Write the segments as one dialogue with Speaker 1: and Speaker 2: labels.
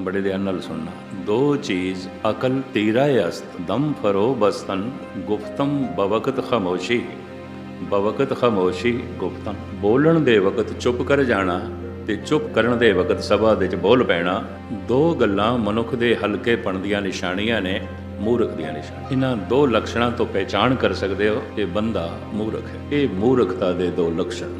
Speaker 1: ਬੜੇ ਧਿਆਨ ਨਾਲ ਸੁਣਨਾ। ਦੋ ਚੀਜ਼, ਅਕਲ ਤੀਰਾ ਅਸਤ। ਦਮ ਫਰੋ ਬਸਤਨ, ਗੁਫਤਮ ਬਵਕਤ ਖਾਮੋਸ਼ੀ। ਬਵਕਤ ਖਾਮੋਸ਼ੀ, ਗੁਫਤਮ। ਬੋਲਣ ਦੇ ਵਕਤ ਚੁੱਪ ਕਰ ਜਾਣਾ ਤੇ ਚੁੱਪ ਕਰਨ ਦੇ ਵਕਤ ਸਭਾ ਦੇ ਵਿੱਚ ਬੋਲ ਪੈਣਾ। ਦੋ ਗੱਲਾਂ ਮਨੁੱਖ ਦੇ ਹਲਕੇ ਪਣ ਦੀਆਂ ਨਿਸ਼ਾਨੀਆਂ ਨੇ, ਮੂਰਖ ਦੀਆਂ ਨਿਸ਼ਾਨੀਆਂ। ਇਹਨਾਂ ਦੋ ਲਕਸ਼ਣਾਂ ਤੋਂ ਪਹਿਚਾਣ ਕਰ ਸਕਦੇ ਹੋ ਕਿ ਬੰਦਾ ਮੂਰਖ ਹੈ। ਇਹ ਮੂਰਖਤਾ ਦੇ ਦੋ ਲਕਸ਼ਣ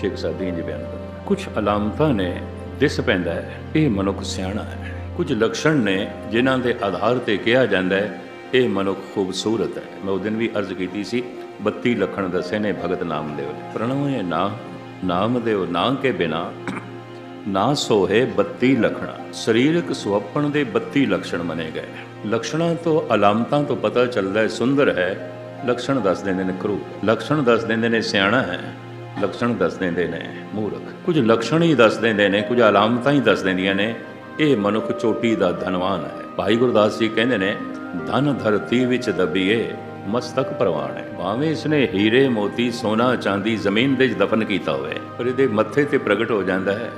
Speaker 1: ਸ਼ੇਖ ਸਾਦੀਨ ਜੀ ਬਿਆਨ ਕਰਦੇ ਕੁਝ ਅਲਾਮਤਾਂ ਨੇ ਦਿਸ ਪੈਂਦਾ ਹੈ। ਇਹ ਮਨੁੱਖ ਸਿਆਣਾ ਹੈ। ਕੁਝ ਲਕਸ਼ਣ ਨੇ ਜਿਨ੍ਹਾਂ ਦੇ ਆਧਾਰ ਤੇ ਕਿਹਾ ਜਾਂਦਾ ਹੈ, ਇਹ ਮਨੁੱਖ ਖੂਬਸੂਰਤ ਹੈ। ਮੈਂ ਉਹ ਦਿਨ ਵੀ ਅਰਜ਼ ਕੀਤੀ ਸੀ 32 ਲਖਣ ਦੱਸੇ ਨੇ ਭਗਤ ਨਾਮ ਦੇਵ ਪ੍ਰਣਵ ਹੈ ਨਾ, ਨਾਮ ਦੇਵ ਨਾ ਕੇ ਬਿਨਾ। ਨਾ ਸੋਹੇ 32 ਲਖਣਾ। ਸਰੀਰਕ ਸੁਵਪਣ ਦੇ 32 ਲਖਣ ਮਨੇ ਗਏ। ਲਖਣਾਂ ਤੋਂ, ਅਲਾਮਤਾਂ ਤੋਂ ਪਤਾ ਚੱਲਦਾ ਹੈ, ਸੁੰਦਰ ਹੈ। ਲਖਣ ਦੱਸ ਦਿੰਦੇ ਨੇ ਕਰੂ। ਲਖਣ ਦੱਸ ਦਿੰਦੇ ਨੇ ਸਿਆਣਾ ਹੈ। ਲਕਸ਼ਣ ਦੱਸ ਦਿੰਦੇ ਨੇ, ਮੂਰਖ। ਕੁਝ ਲਕਸ਼ਣ ਹੀ ਦੱਸ ਦਿੰਦੇ ਨੇ, ਕੁਝ ਅਲਾਮਤਾਂ ਹੀ ਦੱਸ ਦਿੰਦੀਆਂ ਨੇ। ਇਹ ਮਨੁੱਖ ਚੋਟੀ ਦਾ ਧਨਵਾਨ ਹੈ। ਭਾਈ ਗੁਰਦਾਸ ਜੀ ਕਹਿੰਦੇ ਨੇ, ਧਨ ਧਰਤੀ ਵਿੱਚ ਦੱਬੀਏ, ਮਸਤਕ ਪ੍ਰਵਾਨ ਹੈ। ਭਾਵੇਂ ਇਸਨੇ ਹੀਰੇ, ਮੋਤੀ, ਸੋਨਾ, ਚਾਂਦੀ ਜ਼ਮੀਨ ਦੇ ਵਿੱਚ ਦਫਨ ਕੀਤਾ ਹੋਵੇ, ਪਰ ਇਹਦੇ ਮੱਥੇ ਤੇ ਪ੍ਰਗਟ ਹੋ ਜਾਂਦਾ ਹੈ,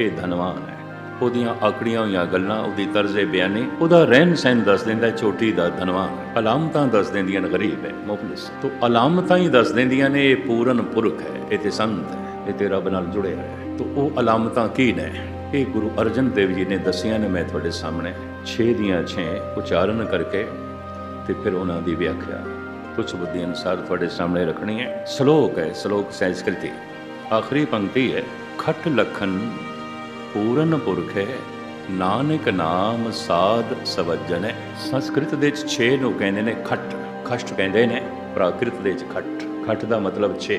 Speaker 1: ਇਹ ਧਨਵਾਨ ਹੈ। ਉਹਦੀਆਂ ਆਕੜੀਆਂ ਹੋਈਆਂ ਗੱਲਾਂ, ਉਹਦੀ ਤਰਜ਼ੇ ਬਿਆਨੀ, ਉਹਦਾ ਰਹਿਣ ਸਹਿਣ ਦੱਸ ਦਿੰਦਾ ਹੈ ਚੋਟੀ ਦਾ ਧਨਵਾਨ ਅਲਾਮਤਾਂ ਦੱਸ ਦਿੰਦੀਆਂ ਨੇ, ਗਰੀਬ ਹੈ, ਮੁਫਲਿਸ। ਤੋ ਅਲਾਮਤਾਂ ਹੀ ਦੱਸ ਦਿੰਦੀਆਂ ਨੇ, ਇਹ ਪੂਰਨ ਪੁਰਖ ਹੈ, ਇਹ ਤੇ ਸੰਤ ਹੈ, ਇਹ ਤੇ ਰੱਬ ਨਾਲ ਜੁੜਿਆ ਹੈ। ਤੋ ਉਹ ਅਲਾਮਤਾਂ ਕੀ ਨੇ? ਇਹ ਗੁਰੂ ਅਰਜਨ ਦੇਵ ਜੀ ਨੇ ਦੱਸੀਆਂ ਨੇ ਮੈਂ ਤੁਹਾਡੇ ਸਾਹਮਣੇ। 6 ਦੀਆਂ 6 ਉਚਾਰਨ ਕਰਕੇ ਤੇ ਫਿਰ ਉਹਨਾਂ ਦੀ ਵਿਆਖਿਆ। ਕੁਝ ਬੁੱਧੀ ਅਨੁਸਾਰ ਤੁਹਾਡੇ ਸਾਹਮਣੇ ਰੱਖਣੀ ਹੈ। ਸ਼ਲੋਕ ਹੈ, ਸ਼ਲੋਕ ਸੰਸਕ੍ਰਿਤੀ ਆਖਰੀ ਪੰਕਤੀ ਹੈ, ਖਟ ਲਖਨ ਪੂਰਨ ਪੁਰਖ ਹੈ। ਨਾਨਕ ਨਾਮ ਸਾਧ ਸਵਜਨ ਹੈ। ਸੰਸਕ੍ਰਿਤ ਦੇ ਵਿੱਚ 6 ਨੂੰ ਕਹਿੰਦੇ ਨੇ ਖਟ। ਖਸ਼ਟ ਕਹਿੰਦੇ ਨੇ, ਪ੍ਰਾਕ੍ਰਿਤ ਦੇ ਵਿੱਚ ਖਟ। ਖਟ ਦਾ ਮਤਲਬ 6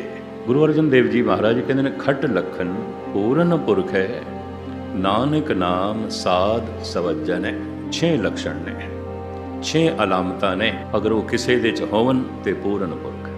Speaker 1: ਗੁਰੂ ਅਰਜਨ ਦੇਵ ਜੀ ਮਹਾਰਾਜ ਕਹਿੰਦੇ ਨੇ, ਖੱਟ ਲਖਨ ਪੂਰਨ ਪੁਰਖ ਹੈ। ਨਾਨਕ ਨਾਮ ਸਾਧ ਸਵਜਨ ਹੈ। 6 ਲક્ષਣ ਨੇ। 6 ਅਲਾਮਤਾਂ ਨੇ। ਅਗਰ ਉਹ ਕਿਸੇ ਦੇ ਚ ਹੋਵਨ ਤੇ ਪੂਰਨ ਪੁਰਖ